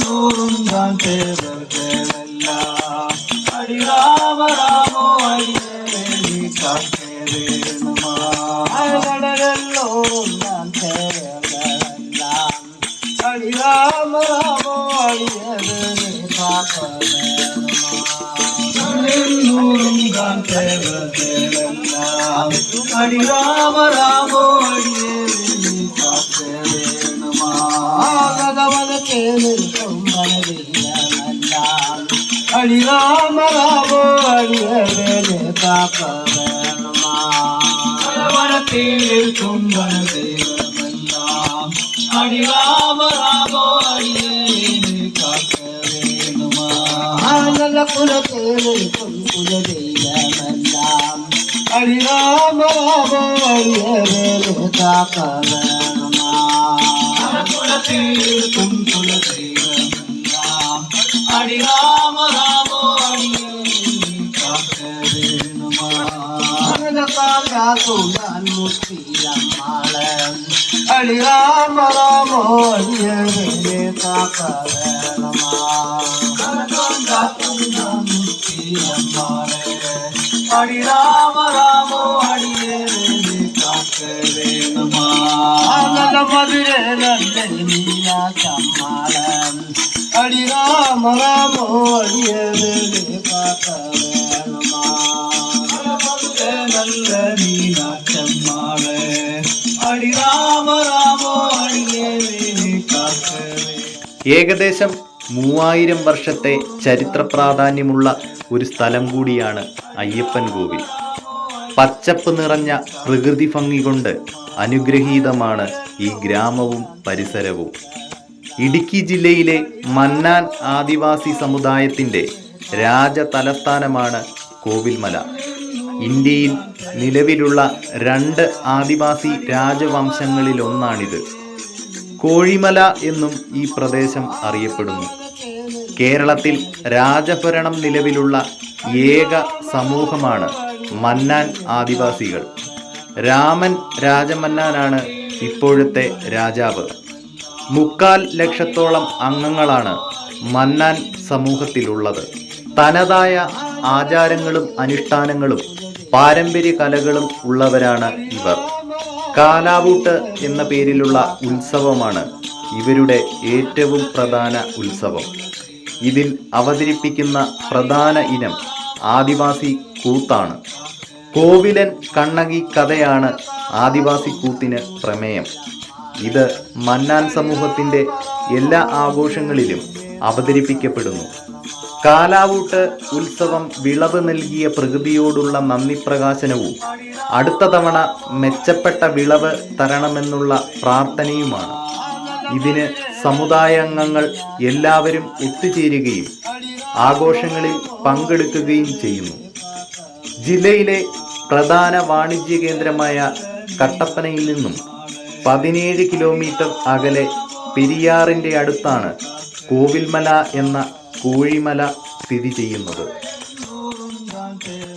நூறுந்தான் தேவர்களெல்லாம் அடி ராம ராமோ அடியேவி காத்தே வேணுமா கடலெல்லோரும் நான் தேவர்களெல்லாம் அடி ராம ராமோ ಹರಿ ರಾಮ ರಾಮೋ ಹರಿಯ ಮೇಲೆ ತಾಪವನத்தில் இருக்கும் வனதேவமெல்லாம் ஹரி ராம ராமோ அடியேனு காக்க வேணுமா? நல்ல குலத்தில் இருக்கும் குலதெய்வமெல்லாம் ஹரி ராம ராமோ காக்க வேணுமா? ஹரி ராம ராம ஹரி Ram Ram ஹரியே காக்கவே Ram Ram நல்ல கம்மாளன் Ram Ram ராம ஹரியே ഏകദേശം മൂവായിരം വർഷത്തെ ചരിത്ര പ്രാധാന്യമുള്ള ഒരു സ്ഥലം കൂടിയാണ് അയ്യപ്പൻ കോവിൽ പച്ചപ്പ് നിറഞ്ഞ പ്രകൃതി ഭംഗി കൊണ്ട് അനുഗ്രഹീതമാണ് ഈ ഗ്രാമവും പരിസരവും. ഇടുക്കി ജില്ലയിലെ മന്നാൻ ആദിവാസി സമുദായത്തിന്റെ രാജതലസ്ഥാനമാണ് കോവിൽമല ഇന്ത്യയിൽ നിലവിലുള്ള രണ്ട് ആദിവാസി രാജവംശങ്ങളിലൊന്നാണിത്. കോഴിമല എന്നും ഈ പ്രദേശം അറിയപ്പെടുന്നു. കേരളത്തിൽ രാജഭരണം നിലവിലുള്ള ഏക സമൂഹമാണ് മന്നാൻ ആദിവാസികൾ. രാമൻ രാജമന്നാനാണ് ഇപ്പോഴത്തെ രാജാവ്. മുക്കാൽ ലക്ഷത്തോളം അംഗങ്ങളാണ് മന്നാൻ സമൂഹത്തിലുള്ളത്. തനതായ ആചാരങ്ങളും അനുഷ്ഠാനങ്ങളും പാരമ്പര്യ കലകളും ഉള്ളവരാണ് ഇവർ. കാലാവൂട്ട് എന്ന പേരിലുള്ള ഉത്സവമാണ് ഇവരുടെ ഏറ്റവും പ്രധാന ഉത്സവം. ഇതിൽ അവതരിപ്പിക്കുന്ന പ്രധാന ഇനം ആദിവാസി കൂത്താണ്. കോവിലൻ കണ്ണകി കഥയാണ് ആദിവാസി കൂത്തിന് പ്രമേയം. ഇത് മന്നാൻ സമൂഹത്തിന്റെ എല്ലാ ആഘോഷങ്ങളിലും അവതരിപ്പിക്കപ്പെടുന്നു. കാലാവൂട്ട് ഉത്സവം വിളവ് നൽകിയ പ്രകൃതിയോടുള്ള നന്ദി പ്രകാശനവും അടുത്ത തവണ മെച്ചപ്പെട്ട വിളവ് തരണമെന്നുള്ള പ്രാർത്ഥനയുമാണ്. ഇതിന് സമുദായാംഗങ്ങൾ എല്ലാവരും ഒത്തുചേരുകയും ആഘോഷങ്ങളിൽ പങ്കെടുക്കുകയും ചെയ്യുന്നു. ജില്ലയിലെ പ്രധാന വാണിജ്യ കേന്ദ്രമായ കട്ടപ്പനയിൽ നിന്നും പതിനേഴ് കിലോമീറ്റർ അകലെ പെരിയാറിന്റെ അടുത്താണ് കോവിൽമല എന്ന കോഴിമല സ്ഥിതി ചെയ്യുന്നത്.